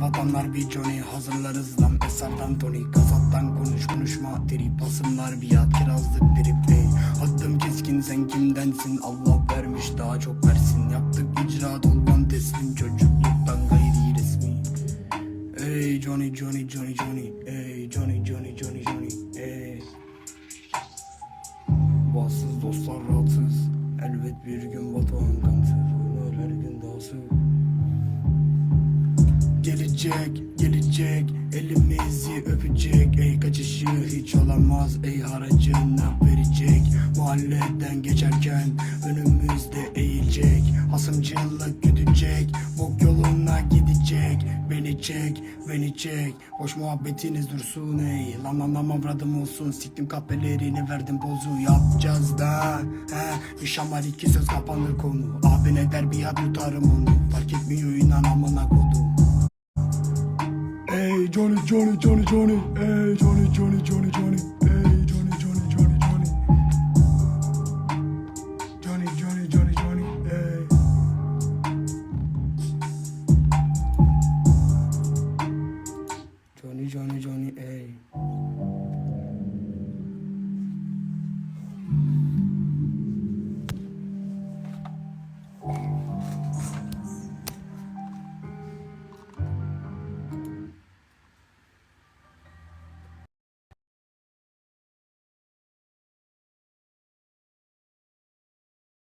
Vatanlar bir Johnny Hazırlarız lan Esardan Tony. Kasaptan konuş konuşma Trip asımlar biat kirazlık drip ey Hattım keskin sen kimdensin Allah vermiş daha çok versin. Yaptık icraat olman teslim Çocukluktan gayri resmi. Ey Johnny Johnny Johnny Johnny Ey Johnny Johnny Johnny Johnny Ey. Bahtsız dostlar rahatsız. Elbet bir gün vatan Gelecek, gelecek. Elimizi öpecek Ey kaçışı hiç olamaz Ey haracını verecek? Mahalleden geçerken Önümüzde eğilecek. Hasımcılık güdecek Bok yoluna gidecek. Beni çek, beni çek. Boş muhabbetiniz dursun ey. Lan lan lan avradım olsun. Siktim kahpelerini verdim pozu. Yapacağız da he. Bir iki söz kapanır konu. Abi ne der bir ad yutarım onu. Fark etmiyor inan amına kodum Johnny, Johnny, Johnny, Johnny, hey, Johnny, Johnny, Johnny, Johnny, hey, Johnny, Johnny, Johnny, Johnny, Johnny, Johnny, Johnny, Johnny, hey. Johnny, Johnny, Johnny, hey.